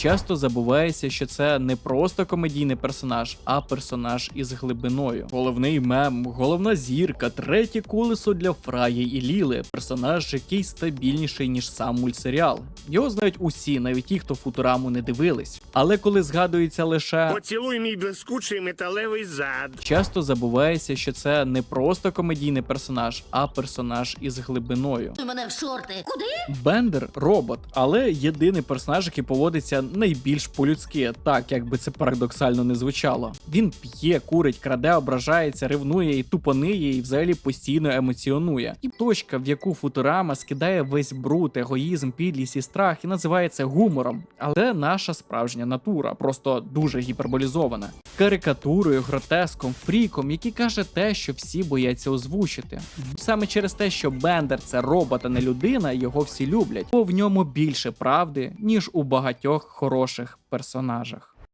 Часто забувається, що це не просто комедійний персонаж, а персонаж із глибиною. Головний мем, головна зірка, третє колесо для Фраї і Ліли. Персонаж, який стабільніший ніж сам мультсеріал. Його знають усі, навіть ті, хто футураму не дивились. Але коли згадується лише Поцілуй мій блискучий металевий зад. Часто забувається, що це не просто комедійний персонаж, а персонаж із глибиною. Мене в шорти. Куди? Бендер робот, але єдиний персонаж, який поводиться найбільш по-людськи, так як би це парадоксально не звучало. Він п'є, курить, краде, ображається, ревнує і тупониє, і взагалі постійно емоціонує. І точка, в яку Футурама скидає весь бруд, егоїзм, підлість і страх, і називає це гумором. Але наша справжня натура, просто дуже гіперболізована. Карикатурою, гротеском, фріком, який каже те, що всі бояться озвучити. Саме через те, що Бендер це робот, а не людина, його всі люблять, бо в ньому більше правди, ніж у багатьох хороших персонажах.